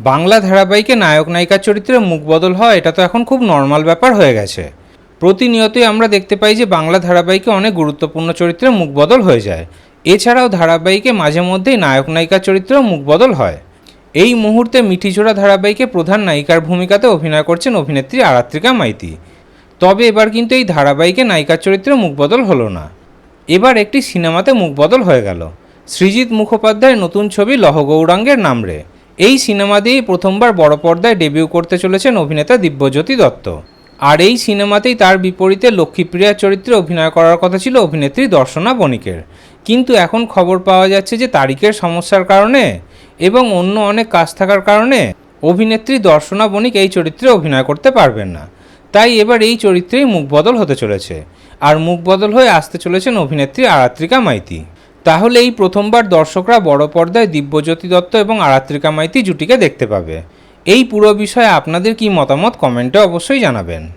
বাংলা ধারাবাহিকে নায়ক নায়িকার চরিত্রে মুখ বদল হয় এটা তো এখন খুব নর্মাল ব্যাপার হয়ে গেছে। প্রতিনিয়তই আমরা দেখতে পাই যে বাংলা ধারাবাহিকে অনেক গুরুত্বপূর্ণ চরিত্রে মুখ বদল হয়ে যায়। এছাড়াও ধারাবাহিকে মাঝে মধ্যেই নায়ক নায়িকার চরিত্রেও মুখ বদল হয়। এই মুহূর্তে মিঠিজোড়া ধারাবাহিকে প্রধান নায়িকার ভূমিকাতে অভিনয় করছেন অভিনেত্রী আরাত্রিকা মাইতি। তবে এবার কিন্তু এই ধারাবাহিকে নায়িকার চরিত্রে মুখ বদল হলো না। এবার একটি সিনেমাতে মুখ বদল হয়ে গেল। সৃজিৎ মুখোপাধ্যায়ের নতুন ছবি লহ গৌরাঙ্গের নামরে এই সিনেমা দিয়েই প্রথমবার বড় পর্দায় ডেবিউ করতে চলেছেন অভিনেতা দিব্যজ্যোতি দত্ত। আর এই সিনেমাতেই তার বিপরীতে লক্ষ্মীপ্রিয়ার চরিত্রে অভিনয় করার কথা ছিল অভিনেত্রী দর্শনা বণিকের। কিন্তু এখন খবর পাওয়া যাচ্ছে যে তারিখের সমস্যার কারণে এবং অন্য অনেক কাজ থাকার কারণে অভিনেত্রী দর্শনা বণিক এই চরিত্রে অভিনয় করতে পারবেন না। তাই এবার এই চরিত্রেই মুখ বদল হতে চলেছে। আর মুখ বদল হয়ে আসতে চলেছেন অভিনেত্রী আরাত্রিকা মাইতি। তাহলে এই প্রথমবার দর্শকরা বড় পর্দায় দিব্যজ্যোতি দত্ত এবং আরাত্রিকা মাইতি জুটিকে দেখতে পাবে। এই পুরো বিষয়ে আপনাদের কি মতামত কমেন্টে অবশ্যই জানাবেন।